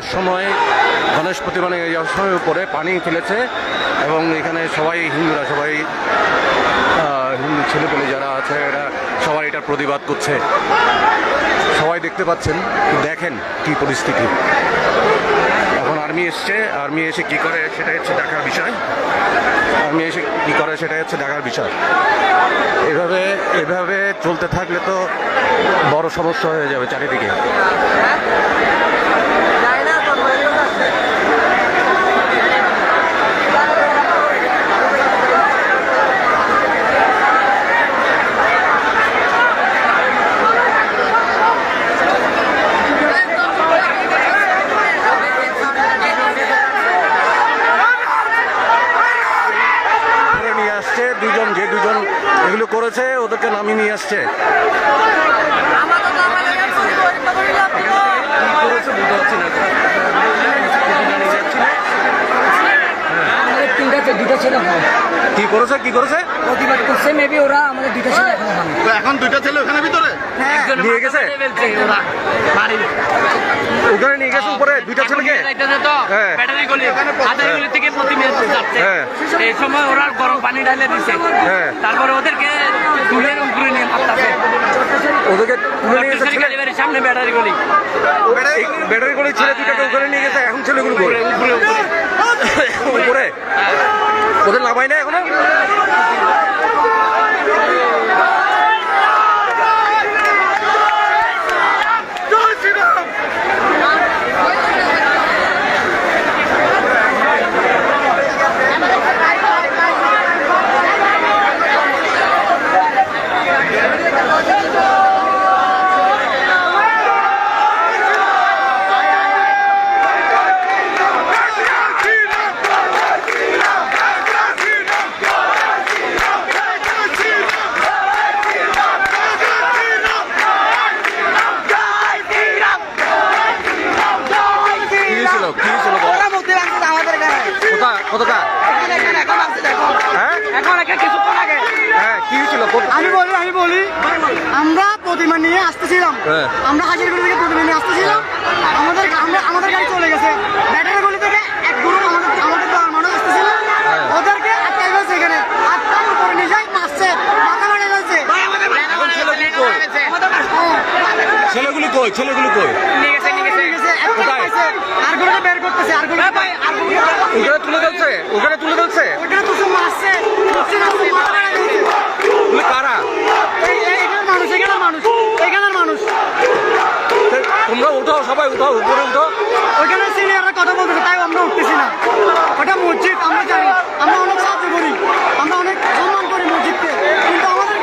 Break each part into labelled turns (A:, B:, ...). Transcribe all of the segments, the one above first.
A: যাওয়ার সময় গণেশ প্রতিমা নিয়ে যাওয়ার সময় উপরে পানি ফেলেছে এবং এখানে সবাই হিন্দুরা, সবাই হিন্দু ছেলেপেলে যারা আছে, এরা সবাই এটার প্রতিবাদ করছে। সবাই দেখতে পাচ্ছেন, দেখেন কি পরিস্থিতি। এখন আর্মি এসছে, আর্মি এসে কি করে সেটা হচ্ছে দেখার বিষয়। আর্মি এসে কি করে সেটা হচ্ছে দেখার বিষয়। এভাবে এভাবে চলতে থাকলে তো বড় সমস্যা হয়ে যাবে চারিদিকে ধরে নিয়ে আসছে দুজন যে দুজন এগুলো করেছে, ওদেরকে নামিয়ে নিয়ে আসছে। কি করেছে কি করেছে?
B: প্রতিবাদ করছে মেবি ওরা আমাদের দুটো ছেলে এখন
C: দুইটা ছেলে ওখানে ভিতরে?
A: নিয়ে গেছে? ওখানে নিয়ে গেছে উপরে, দুইটা ছেলেকে।
D: এই সময় ওরা গরম পানি ঢালে। তারপরে ওদেরকে তুলে উপরে নিয়ে মারতাছে।
A: ওদেরকে তুলে নিয়ে গেছে ছেলে
D: এবারে সামনে ব্যাটারি গলি।
A: ব্যাটারি করে ছেলে দুটাকে ওখানে নিয়ে গেছে এখন ছেলেগুলো করে
D: উপরে উপরে
A: উপরে। ওদের লাভাই না এখনও কি ছিল কি ছিল বল কোথা কোথা হ্যাঁ
B: এখন একটা কিছুক্ষণ আগে
A: হ্যাঁ কি ছিল কোথা-
E: আমি বলি আমি বলি। আমরা প্রতিমা নিয়ে আসতেছিলাম।
A: হ্যাঁ।
E: আমরা হাজির করে প্রতিমা নিয়ে আসতেছিলাম। আমাদের আমরা আমাদের গাড়ি চলে গেছে ব্যাটারি গলি থেকে এক গ্রুপ আমাদের আমাদের দল মানুষ আসতেছিল
A: হ্যাঁ।
E: ওদেরকে আটকাই ফেলছে এখানে আটকার উপরে নিয়ে যাই মারছে মাথা মারে ফেলছে
A: এখন ছেলেগুলো কই
E: হ্যাঁ,
A: ছেলেগুলো কই ছেলেগুলো কই
E: নিয়ে গেছে, একটা
A: কোথায়?
E: পাইছে, আর গুলোকে বের করতেছে আর গুলোকে আর গুলোকে
A: ওখানে তুলে ফেলছে ওখানে তুলে ফেলছে
E: ওইখানে তো সব মারছে মারছে না, সব মাথা মারা ফেলছে।
A: ওগুলো কারা?
E: এখানের মানুষ এখানের মানুষ এখানের মানুষ।
A: তোমরা উঠো সবাই উঠো উপরে উঠো
E: ওইখানে সিনিয়ররা কথা বলতেছে তাই আমরা উঠতেছি না ওটা মসজিদ আমরা জানি আমরা অনেক সাহায্য করি আমরা অনেক সম্মান করি মসজিদকে কিন্তু আমাদের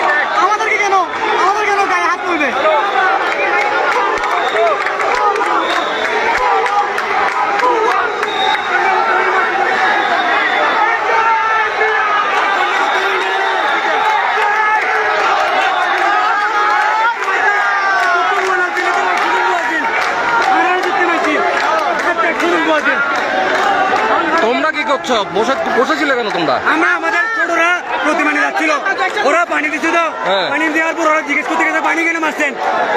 E: আমাদেরকে কেন আমাদের কেন গায়ে হাত তুলবে
A: তোমরা বসে বসেছিলে কেন তোমরা?
E: আমরা আমাদের ছোটরা প্রতিমা নিয়ে যাচ্ছিল। ওরা পানি দিচ্ছে তো
A: হ্যাঁ।
E: পানি দেওয়ার পর ওরা জিজ্ঞেস করতে গেছে পানি কেন মারছেন?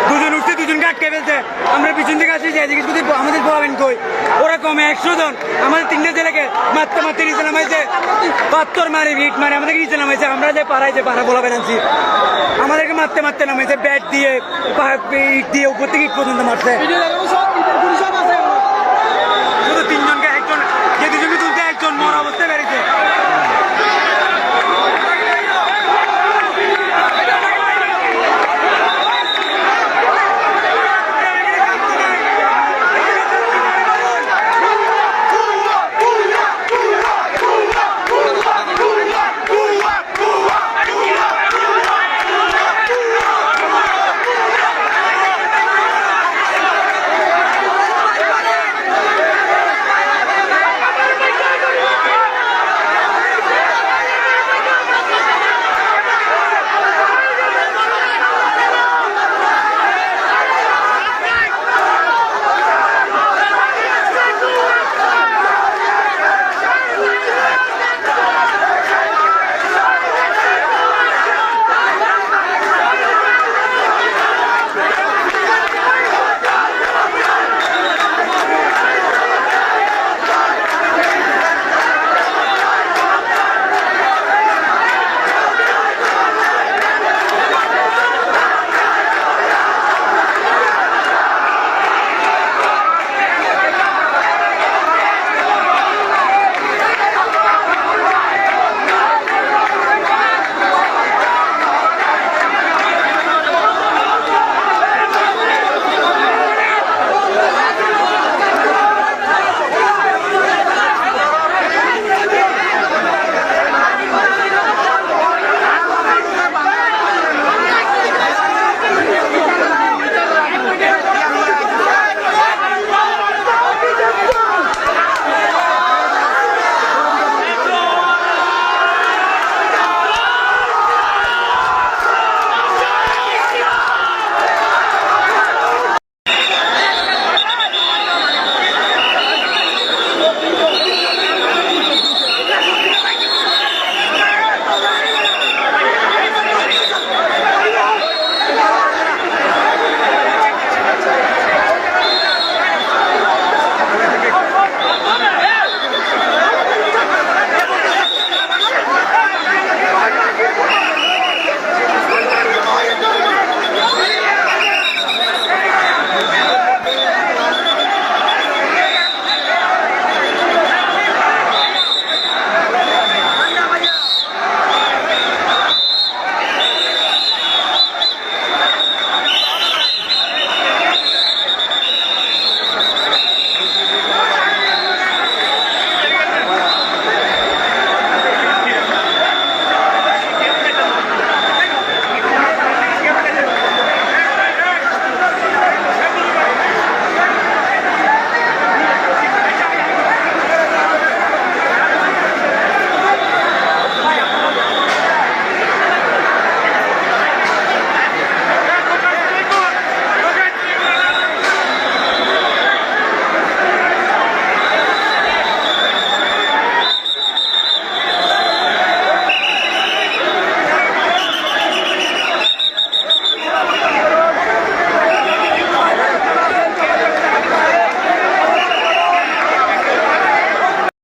E: দুজন উঠছে দুজনকে আটকে ফেলছে। আমরা পিছন থেকে আসি যে জিজ্ঞেস করতে আমাদের বলাবেন কই? ওরা কমে একশো জন। আমাদের তিনটে ছেলেকে মারতে মারতে নিচে নামাইছে। পাত্তর মারে ভিট মারে আমাদেরকে নিচে নামাইছে। আমরা যে পাড়ায় যে পাড়া বলাবেন আনছি আমাদেরকে মারতে মারতে নামাইছে ব্যাট দিয়ে ইট দিয়ে উপর থেকে ইট পর্যন্ত মারছে।